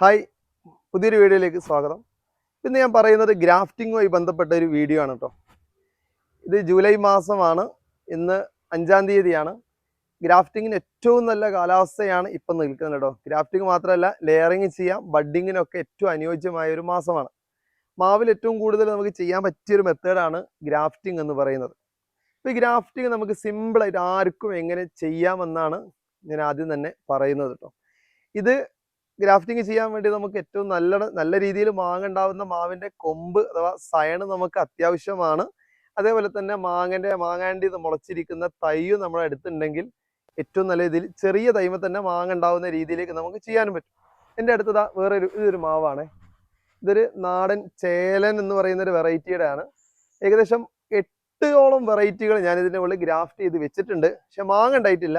Hi പുതിയൊരു വീഡിയോയിലേക്ക് സ്വാഗതം. ഇന്ന് ഞാൻ പറയുന്നത് ഗ്രാഫ്റ്റിങ്ങുമായി ബന്ധപ്പെട്ട ഒരു വീഡിയോ ആണ് കേട്ടോ ഇത് ജൂലൈ മാസമാണ്. ഇന്ന് അഞ്ചാം തീയതിയാണ്. ഗ്രാഫ്റ്റിങ്ങിന് ഏറ്റവും നല്ല കാലാവസ്ഥയാണ് ഇപ്പം നിൽക്കുന്നത് കേട്ടോ ഗ്രാഫ്റ്റിംഗ് മാത്രമല്ല ലെയറിങ് ചെയ്യാം ബഡ്ഡിങ്ങിനൊക്കെ ഏറ്റവും അനുയോജ്യമായ ഒരു മാസമാണ്. മാവിൽ ഏറ്റവും കൂടുതൽ നമുക്ക് ചെയ്യാൻ പറ്റിയൊരു മെത്തേഡാണ് ഗ്രാഫ്റ്റിംഗ് എന്ന് പറയുന്നത്. ഇപ്പോൾ ഈ ഗ്രാഫ്റ്റിംഗ് നമുക്ക് സിമ്പിളായിട്ട് ആർക്കും എങ്ങനെ ചെയ്യാമെന്നാണ് ഞാൻ ആദ്യം തന്നെ പറയുന്നത് കേട്ടോ ഇത് ഗ്രാഫ്റ്റിംഗ് ചെയ്യാൻ വേണ്ടി നമുക്ക് ഏറ്റവും നല്ല നല്ല രീതിയിൽ മാങ്ങുണ്ടാവുന്ന മാവിന്റെ കൊമ്പ് അഥവാ സയണ് നമുക്ക് അത്യാവശ്യമാണ്. അതേപോലെ തന്നെ മാങ്ങന്റെ മാങ്ങാണ്ടി മുളച്ചിരിക്കുന്ന തൈയും നമ്മുടെ അടുത്തുണ്ടെങ്കിൽ ഏറ്റവും നല്ല രീതിയിൽ ചെറിയ തൈമ തന്നെ മാങ്ങുണ്ടാവുന്ന രീതിയിലേക്ക് നമുക്ക് ചെയ്യാനും പറ്റും. എന്റെ അടുത്തതാ വേറൊരു ഇതൊരു മാവാണ്. ഇതൊരു നാടൻ ചേലൻ എന്ന് പറയുന്ന ഒരു വെറൈറ്റിയുടെ ആണ് ഏകദേശം എട്ടോളം വെറൈറ്റികൾ ഞാൻ ഇതിന്റെ ഉള്ളിൽ ഗ്രാഫ്റ്റ് ചെയ്ത് വെച്ചിട്ടുണ്ട്. പക്ഷെ മാങ്ങ ഉണ്ടായിട്ടില്ല.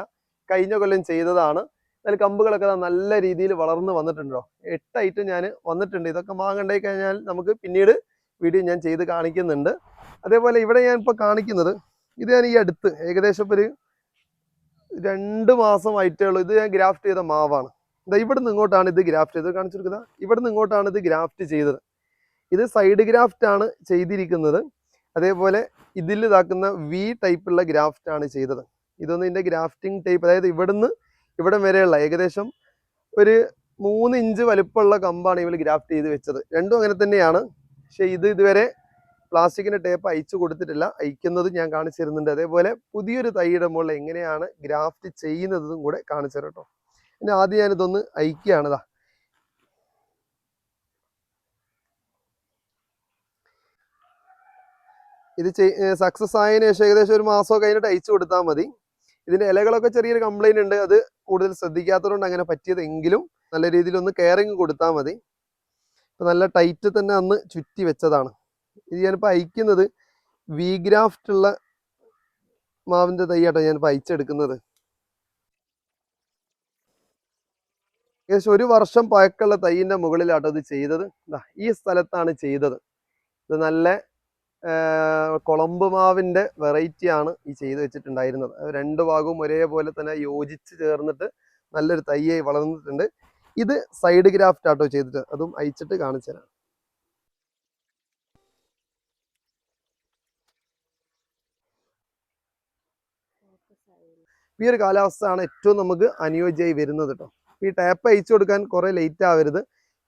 കഴിഞ്ഞ കൊല്ലം ചെയ്തതാണ്. അതിൽ കമ്പുകളൊക്കെ നല്ല രീതിയിൽ വളർന്ന് വന്നിട്ടുണ്ടോ? ഐറ്റം ഞാൻ വന്നിട്ടുണ്ട്. ഇതൊക്കെ മാങ്ങണ്ടായി കഴിഞ്ഞാൽ നമുക്ക് പിന്നീട് വീഡിയോ ഞാൻ ചെയ്ത് കാണിക്കുന്നുണ്ട്. അതേപോലെ ഇവിടെ ഞാൻ ഇപ്പോൾ കാണിക്കുന്നത് ഇത് ഞാൻ ഈ അടുത്ത് ഏകദേശം ഇപ്പോൾ ഒരു രണ്ട് മാസമായിട്ടേ ഉള്ളൂ. ഇത് ഞാൻ ഗ്രാഫ്റ്റ് ചെയ്ത മാവാണ്. ഇതാ ഇവിടെ നിന്ന് ഇങ്ങോട്ടാണ് ഇത് ഗ്രാഫ്റ്റ് ചെയ്തത്. കാണിച്ചെടുക്കുന്നത് ഇവിടെ നിന്ന് ഇങ്ങോട്ടാണ് ഇത് ഗ്രാഫ്റ്റ് ചെയ്തത്. ഇത് സൈഡ് ഗ്രാഫ്റ്റ് ആണ് ചെയ്തിരിക്കുന്നത്. അതേപോലെ ഇതിൽ ഇതാക്കുന്ന വി ടൈപ്പുള്ള ഗ്രാഫ്റ്റ് ആണ് ചെയ്തത്. ഇതൊന്നും ഇതിന്റെ ഗ്രാഫ്റ്റിംഗ് ടൈപ്പ് അതായത് ഇവിടുന്ന് ഇവിടം വരെയുള്ള ഏകദേശം ഒരു മൂന്ന് ഇഞ്ച് വലുപ്പമുള്ള കമ്പാണ് ഇവർ ഗ്രാഫ്റ്റ് ചെയ്ത് വെച്ചത്. രണ്ടും അങ്ങനെ തന്നെയാണ്. പക്ഷേ ഇത് ഇതുവരെ പ്ലാസ്റ്റിക്കിന്റെ ടേപ്പ് അയച്ചു കൊടുത്തിട്ടില്ല. അയക്കുന്നത് ഞാൻ കാണിച്ചു തരുന്നുണ്ട്. അതേപോലെ പുതിയൊരു തൈയുടെ മുകളിൽ എങ്ങനെയാണ് ഗ്രാഫ്റ്റ് ചെയ്യുന്നതും കൂടെ കാണിച്ചു തരാം കേട്ടോ. പിന്നെ ആദ്യം ഞാനിതൊന്ന് അയക്കുകയാണ് ഇതാ സക്സസ് ആയതിനു ശേഷം ഏകദേശം ഒരു മാസമോ കഴിഞ്ഞിട്ട് അയച്ചു കൊടുത്താൽ മതി. ഇതിന്റെ ഇലകളൊക്കെ ചെറിയൊരു കംപ്ലൈന്റ് ഉണ്ട്. അത് കൂടുതൽ ശ്രദ്ധിക്കാത്തതുകൊണ്ട് അങ്ങനെ പറ്റിയതെങ്കിലും നല്ല രീതിയിൽ ഒന്ന് കെയറിങ് കൊടുത്താൽ മതി. ഇപ്പം നല്ല ടൈറ്റ് തന്നെ അന്ന് ചുറ്റി വെച്ചതാണ്. ഇത് ഞാനിപ്പോൾ അയക്കുന്നത് ഉള്ള മാവിന്റെ തൈയാട്ടോ ഞാനിപ്പോൾ അയച്ചെടുക്കുന്നത്. ഏകദേശം ഒരു വർഷം പഴക്കമുള്ള തൈയിന്റെ മുകളിലാട്ടോ ഇത് ചെയ്തത്. ഈ സ്ഥലത്താണ് ചെയ്തത്. ഇത് നല്ല കൊളമ്പ് മാവിന്റെ വെറൈറ്റി ആണ് ഈ ചെയ്ത് വെച്ചിട്ടുണ്ടായിരുന്നത്. രണ്ട് ഭാഗവും ഒരേപോലെ തന്നെ യോജിച്ച് ചേർന്നിട്ട് നല്ലൊരു തയ്യായി വളർന്നിട്ടുണ്ട്. ഇത് സൈഡ് ഗ്രാഫ്റ്റ് ആട്ടോ ചെയ്തിട്ട് അതും അയച്ചിട്ട് കാണിച്ചു തരാം. ഈ ഒരു കാലാവസ്ഥയാണ് ഏറ്റവും നമുക്ക് അനുയോജ്യമായി വരുന്നത് കേട്ടോ ഈ ടാപ്പ് അയച്ചു കൊടുക്കാൻ കുറെ ലേറ്റ് ആവരുത്.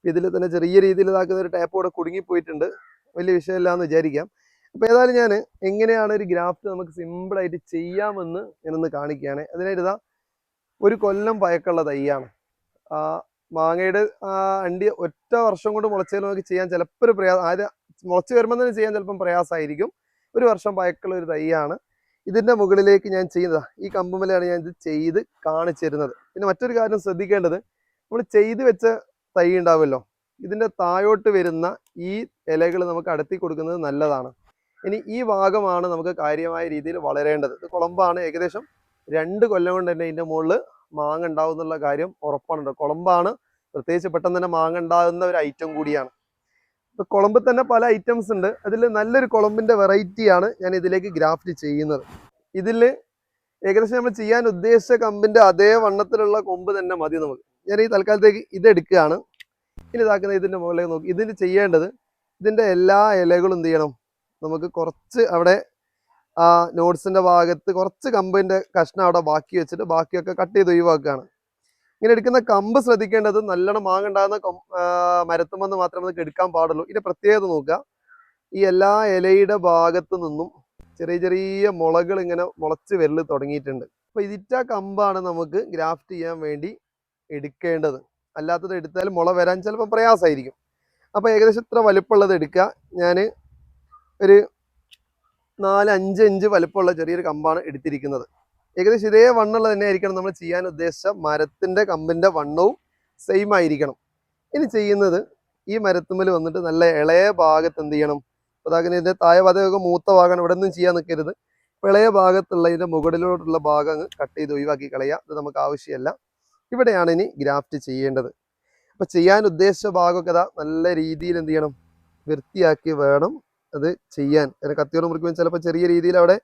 ഇതിൽ തന്നെ ചെറിയ രീതിയിൽ ഇതാക്കുന്ന ഒരു ടാപ്പ് കൂടെ കുടുങ്ങിപ്പോയിട്ടുണ്ട്. വലിയ വിഷയമില്ല എന്ന് വിചാരിക്കാം. അപ്പൊ ഏതായാലും ഞാൻ എങ്ങനെയാണ് ഒരു ഗ്രാഫ്റ്റ് നമുക്ക് സിമ്പിൾ ആയിട്ട് ചെയ്യാമെന്ന് ഞാനൊന്ന് കാണിക്കുകയാണ്. അതിനായിട്ട് ഇതാ ഒരു കൊല്ലം പയക്കുള്ള തൈയാണ്. മാങ്ങയുടെ അണ്ടി ഒറ്റ വർഷം കൊണ്ട് മുളച്ചതിൽ നമുക്ക് ചെയ്യാൻ ചിലപ്പോൾ ഒരു പ്രയാസം ആദ്യം മുളച്ച് വരുമ്പോൾ തന്നെ ചെയ്യാൻ ചിലപ്പം പ്രയാസമായിരിക്കും. ഒരു വർഷം പയക്കുള്ള ഒരു തൈയാണ്. ഇതിന്റെ മുകളിലേക്ക് ഞാൻ ചെയ്യുന്നത് ഈ കമ്പുമലയാണ് ഞാൻ ഇത് ചെയ്ത് കാണിച്ചു തരുന്നത്. പിന്നെ മറ്റൊരു കാര്യം ശ്രദ്ധിക്കേണ്ടത് നമ്മൾ ചെയ്ത് വെച്ച തൈ ഉണ്ടാവുമല്ലോ. ഇതിന്റെ താഴോട്ട് വരുന്ന ഈ ഇലകൾ നമുക്ക് അടത്തി കൊടുക്കുന്നത് നല്ലതാണ്. ഇനി ഈ ഭാഗമാണ് നമുക്ക് കാര്യമായ രീതിയിൽ വളരേണ്ടത്. ഇത് കുളമ്പാണ്. ഏകദേശം രണ്ട് കൊല്ലം കൊണ്ട് തന്നെ ഇതിന്റെ മുകളിൽ മാങ്ങ ഉണ്ടാവും എന്നുള്ള കാര്യം ഉറപ്പാണ് കുളമ്പാണ്. പ്രത്യേകിച്ച് പെട്ടെന്ന് തന്നെ മാങ്ങ ഉണ്ടാകുന്ന ഒരു ഐറ്റം കൂടിയാണ്. ഇപ്പൊ കുളമ്പിൽ തന്നെ പല ഐറ്റംസ് ഉണ്ട്. അതിൽ നല്ലൊരു കുളമ്പിന്റെ വെറൈറ്റിയാണ് ഞാൻ ഇതിലേക്ക് ഗ്രാഫ്റ്റ് ചെയ്യുന്നത്. ഇതിൽ ഏകദേശം നമ്മൾ ചെയ്യാൻ ഉദ്ദേശിച്ച കമ്പിന്റെ അതേ വണ്ണത്തിലുള്ള കൊമ്പ് തന്നെ മതി നമുക്ക്. ഞാൻ ഈ തൽക്കാലത്തേക്ക് ഇതെടുക്കുകയാണ് ഇനി ഇതാക്കുന്ന ഇതിന്റെ മുകളിലേക്ക് നോക്കി. ഇതിന് ചെയ്യേണ്ടത് ഇതിന്റെ എല്ലാ ഇലകളും എന്ത് ചെയ്യണം? നമുക്ക് കുറച്ച് അവിടെ ആ നോട്ട്സിന്റെ ഭാഗത്ത് കുറച്ച് കമ്പിന്റെ കഷ്ണം അവിടെ ബാക്കി വെച്ചിട്ട് ബാക്കിയൊക്കെ കട്ട് ചെയ്ത് ഒഴിവാക്കുകയാണ്. ഇങ്ങനെ എടുക്കുന്ന കമ്പ് ശ്രദ്ധിക്കേണ്ടത് നല്ലോണം മാങ്ങുണ്ടാകുന്ന മരത്തുമെന്ന് മാത്രമേ നമുക്ക് എടുക്കാൻ പാടുള്ളൂ. ഇതിന്റെ പ്രത്യേകത നോക്കുക. ഈ എല്ലാ ഇലയുടെ ഭാഗത്ത് നിന്നും ചെറിയ ചെറിയ മുളകൾ ഇങ്ങനെ മുളച്ച് വെല്ല് തുടങ്ങിയിട്ടുണ്ട്. അപ്പോൾ ഇതിറ്റ കമ്പാണ് നമുക്ക് ഗ്രാഫ്റ്റ് ചെയ്യാൻ വേണ്ടി എടുക്കേണ്ടത്. അല്ലാത്തത് എടുത്താൽ മുള വരാൻ ചിലപ്പോൾ പ്രയാസമായിരിക്കും. അപ്പോൾ ഏകദേശം ഇത്ര വലുപ്പമുള്ളത് എടുക്കുക. ഞാൻ ഒരു നാല് അഞ്ച് ഇഞ്ച് വലുപ്പമുള്ള ചെറിയൊരു കമ്പാണ് എടുത്തിരിക്കുന്നത്. ഏകദേശം ഇതേ വണ്ണുള്ള തന്നെ ആയിരിക്കണം നമ്മൾ ചെയ്യാൻ ഉദ്ദേശിച്ച മരത്തിന്റെ കമ്പിന്റെ വണ്ണവും സെയിം ആയിരിക്കണം. ഇനി ചെയ്യുന്നത് ഈ മരത്തുമ്മൽ വന്നിട്ട് നല്ല ഇളയ ഭാഗത്ത് എന്ത് ചെയ്യണം? അതാകുന്ന ഇതിന്റെ താഴെ മൂത്ത ഭാഗമാണ്. ഇവിടെ ഒന്നും ചെയ്യാൻ നിൽക്കരുത്. ഇളയ ഭാഗത്തുള്ള ഇതിന്റെ മുകളിലോട്ടുള്ള ഭാഗം അങ്ങ് കട്ട് ചെയ്ത് ഒഴിവാക്കി കളയുക. ഇത് നമുക്ക് ആവശ്യമല്ല. ഇവിടെയാണ് ഇനി ഗ്രാഫ്റ്റ് ചെയ്യേണ്ടത്. അപ്പോൾ ചെയ്യാൻ ഉദ്ദേശിച്ച ഭാഗമൊക്കെ അതാ നല്ല രീതിയിൽ എന്ത് ചെയ്യണം? വൃത്തിയാക്കി വേണം. അത് ചെയ്യാൻ. അതിന് കത്തിയോട് മുറിക്കുമ്പോൾ ചിലപ്പോൾ ചെറിയ രീതിയിൽ അവിടെ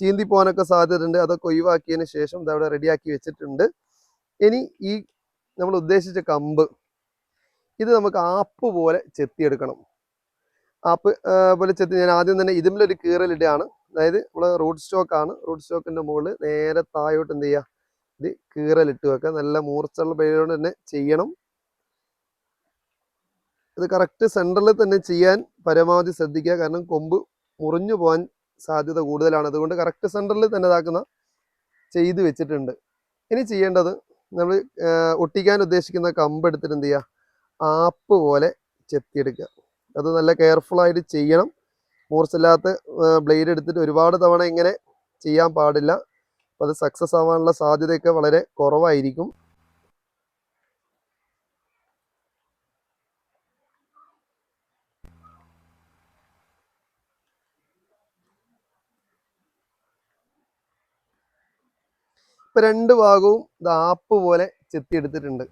ചീന്തി പോകാനൊക്കെ സാധ്യതയുണ്ട്. അതൊക്കെ ഒഴിവാക്കിയതിന് ശേഷം ഇതവിടെ റെഡിയാക്കി വെച്ചിട്ടുണ്ട്. ഇനി ഈ നമ്മൾ ഉദ്ദേശിച്ച കമ്പ് ഇത് നമുക്ക് ആപ്പ് പോലെ ചെത്തിയെടുക്കണം. ആപ്പ് പോലെ ചെത്തി ഞാൻ ആദ്യം തന്നെ ഇതിലൊരു കീറലിടുകയാണ് അതായത് നമ്മൾ റൂട്ട് സ്റ്റോക്ക് ആണ്. റൂട്ട് സ്റ്റോക്കിന്റെ മുകളിൽ നേരെ താഴോട്ട് എന്ത് ചെയ്യുക? ഇത് കീറലിട്ട് വെക്കുക. നല്ല മൂർച്ചുള്ള പേരോട് തന്നെ ചെയ്യണം. ഇത് കറക്റ്റ് സെന്ററിൽ തന്നെ ചെയ്യാൻ പരമാവധി ശ്രദ്ധിക്കുക. കാരണം കൊമ്പ് മുറിഞ്ഞു പോകാൻ സാധ്യത കൂടുതലാണ്. അതുകൊണ്ട് കറക്റ്റ് സെന്ററിൽ തന്നെ ഇതാക്കുന്ന ചെയ്ത് വെച്ചിട്ടുണ്ട്. ഇനി ചെയ്യേണ്ടത് നമ്മൾ ഒട്ടിക്കാൻ ഉദ്ദേശിക്കുന്ന കമ്പ് എടുത്തിട്ട് എന്ത് ചെയ്യുക ആപ്പ് പോലെ ചെത്തിയെടുക്കുക. അത് നല്ല കെയർഫുൾ ആയിട്ട് ചെയ്യണം. മൂർച്ചില്ലാത്ത ബ്ലേഡ് എടുത്തിട്ട് ഒരുപാട് തവണ ഇങ്ങനെ ചെയ്യാൻ പാടില്ല. അപ്പോൾ അത് സക്സസ് ആവാനുള്ള സാധ്യതയൊക്കെ വളരെ കുറവായിരിക്കും. ഇപ്പൊ രണ്ട് ഭാഗവും ആപ്പ് പോലെ ചെത്തിയെടുത്തിട്ടുണ്ട്.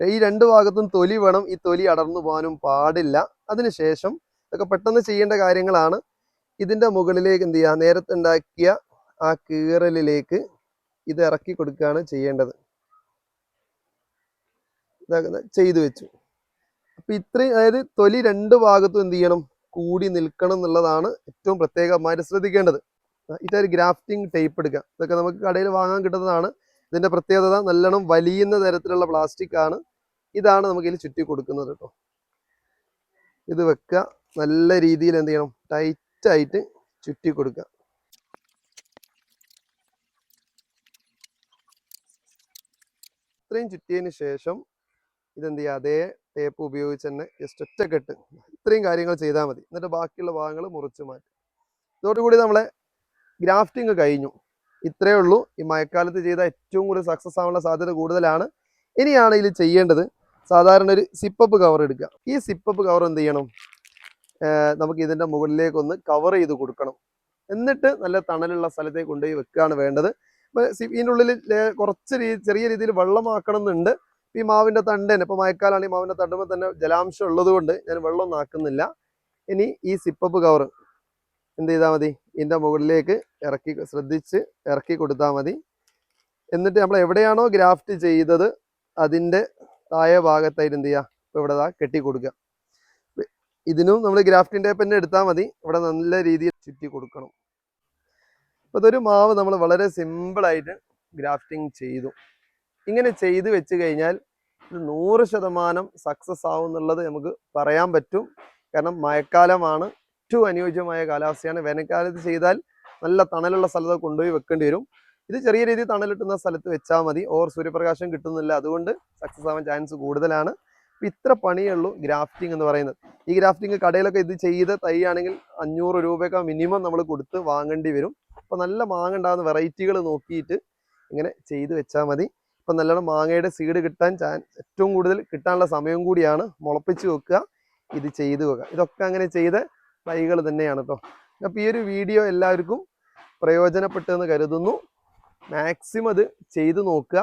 ഈ രണ്ട് ഭാഗത്തും തൊലി വേണം. ഈ തൊലി അടർന്നു പോകാനും പാടില്ല. അതിനുശേഷം ഇതൊക്കെ പെട്ടെന്ന് ചെയ്യേണ്ട കാര്യങ്ങളാണ്. ഇതിന്റെ മുകളിലേക്ക് എന്ത് ചെയ്യുക? നേരത്തെ ഉണ്ടാക്കിയ ആ കീറലിലേക്ക് ഇത് ഇറക്കി കൊടുക്കുകയാണ് ചെയ്യേണ്ടത്. ചെയ്തു വെച്ചു. അപ്പൊ ഇത്രയും അതായത് തൊലി രണ്ട് ഭാഗത്തും എന്ത് ചെയ്യണം? കൂടി നിൽക്കണം എന്നുള്ളതാണ് ഏറ്റവും പ്രത്യേകമായിട്ട് ശ്രദ്ധിക്കേണ്ടത്. ഇതൊരു ഗ്രാഫ്റ്റിംഗ് ടേപ്പ് എടുക്കുക ഇതൊക്കെ നമുക്ക് കടയിൽ വാങ്ങാൻ കിട്ടുന്നതാണ്. ഇതിന്റെ പ്രത്യേകത നല്ലോണം വലിയുന്ന തരത്തിലുള്ള പ്ലാസ്റ്റിക് ആണ്. ഇതാണ് നമുക്ക് ഇതിൽ ചുറ്റി കൊടുക്കുന്നത് കേട്ടോ ഇത് വെക്കുക നല്ല രീതിയിൽ എന്ത് ചെയ്യണം? ടൈറ്റായിട്ട് ചുറ്റി കൊടുക്കുക ഇത്രയും ചുറ്റിയതിന് ശേഷം ഇതെന്ത് ചെയ്യുക? അതേ ടേപ്പ് ഉപയോഗിച്ച് തന്നെ ജസ്റ്റ് ഒറ്റക്കെട്ട്. ഇത്രയും കാര്യങ്ങൾ ചെയ്താൽ മതി. എന്നിട്ട് ബാക്കിയുള്ള ഭാഗങ്ങൾ മുറിച്ച് മാറ്റും ഇതോടുകൂടി നമ്മളെ ഗ്രാഫ്റ്റിംഗ് കഴിഞ്ഞു. ഇത്രയേ ഉള്ളൂ. ഈ മഴക്കാലത്ത് ചെയ്ത ഏറ്റവും കൂടുതൽ സക്സസ് ആവാനുള്ള സാധ്യത കൂടുതലാണ്. ഇനിയാണ് ഇതിൽ ചെയ്യേണ്ടത്. സാധാരണ ഒരു സിപ്പപ്പ് കവർ എടുക്കുക. ഈ സിപ്പപ്പ് കവർ എന്ത് ചെയ്യണം? നമുക്ക് ഇതിന്റെ മുകളിലേക്കൊന്ന് കവർ ചെയ്ത് കൊടുക്കണം. എന്നിട്ട് നല്ല തണലുള്ള സ്ഥലത്തേക്ക് കൊണ്ടുപോയി വെക്കുകയാണ് വേണ്ടത്. ഇതിന്റെ ഉള്ളിൽ കുറച്ച് ചെറിയ രീതിയിൽ വെള്ളമാക്കണം എന്നുണ്ട് ഈ മാവിന്റെ തണ്ട് തന്നെ ഇപ്പോൾ മഴക്കാലാണ് ഈ മാവിന്റെ തണ്ടുമ്പോൾ തന്നെ ജലാംശം ഉള്ളതുകൊണ്ട് ഞാൻ വെള്ളം ആക്കുന്നില്ല. ഇനി ഈ സിപ്പപ്പ് കവർ എന്ത് ചെയ്താൽ മതി? ഇതിന്റെ മുകളിലേക്ക് ഇറക്കി ശ്രദ്ധിച്ച് ഇറക്കി കൊടുത്താൽ മതി. എന്നിട്ട് നമ്മൾ എവിടെയാണോ ഗ്രാഫ്റ്റ് ചെയ്തത് അതിന്റെ താഴെ ഭാഗത്തായിട്ട് എന്ത് ചെയ്യുക ഇപ്പൊ ഇവിടെ കെട്ടി കൊടുക്കുക. ഇതിനും നമ്മൾ ഗ്രാഫ്റ്റിംഗ് ടേപ്പ് തന്നെ എടുത്താൽ മതി. ഇവിടെ നല്ല രീതിയിൽ ചുറ്റി കൊടുക്കണം. അപ്പോൾ ഇതൊരു മാവ് നമ്മൾ വളരെ സിമ്പിളായിട്ട് ഗ്രാഫ്റ്റിംഗ് ചെയ്തു. ഇങ്ങനെ ചെയ്ത് വെച്ച് കഴിഞ്ഞാൽ ഇത് നൂറ് ശതമാനം സക്സസ് ആവും എന്നുള്ളത് നമുക്ക് പറയാൻ പറ്റും. കാരണം മഴക്കാലമാണ്. ഏറ്റവും അനുയോജ്യമായ കാലാവസ്ഥയാണ്. വേനൽക്കാലത്ത് ചെയ്താൽ നല്ല തണലുള്ള സ്ഥലത്ത് കൊണ്ടുപോയി വെക്കേണ്ടി വരും. ഇത് ചെറിയ രീതിയിൽ തണലിട്ടുന്ന സ്ഥലത്ത് വെച്ചാൽ മതി. ഓർ സൂര്യപ്രകാശം കിട്ടുന്നില്ല. അതുകൊണ്ട് സക്സസ് ആവാൻ ചാൻസ് കൂടുതലാണ്. അപ്പം ഇത്ര പണിയേ ഉള്ളൂ ഗ്രാഫ്റ്റിംഗ് എന്ന് പറയുന്നത്. ഈ ഗ്രാഫ്റ്റിംഗ് കടയിലൊക്കെ ഇത് ചെയ്ത് തൈ ആണെങ്കിൽ അഞ്ഞൂറ് രൂപയൊക്കെ മിനിമം നമ്മൾ കൊടുത്ത് വാങ്ങേണ്ടി വരും. അപ്പോൾ നല്ല മാങ്ങ ഉണ്ടാകുന്ന വെറൈറ്റികൾ നോക്കിയിട്ട് ഇങ്ങനെ ചെയ്ത് വെച്ചാൽ മതി. ഇപ്പം നല്ലോണം മാങ്ങയുടെ സീഡ് കിട്ടാൻ ചാൻ ഏറ്റവും കൂടുതൽ കിട്ടാനുള്ള സമയം കൂടിയാണ് മുളപ്പിച്ച് വെക്കുക. ഇത് ചെയ്തു വെക്കുക. ഇതൊക്കെ അങ്ങനെ ചെയ്ത തൈകൾ തന്നെയാണ് കേട്ടോ അപ്പോൾ ഈ ഒരു വീഡിയോ എല്ലാവർക്കും പ്രയോജനപ്പെട്ടെന്ന് കരുതുന്നു. മാക്സിമം അത് ചെയ്തു നോക്കുക.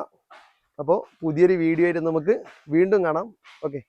അപ്പോൾ പുതിയൊരു വീഡിയോ ആയിട്ട് നമുക്ക് വീണ്ടും കാണാം. ഓക്കെ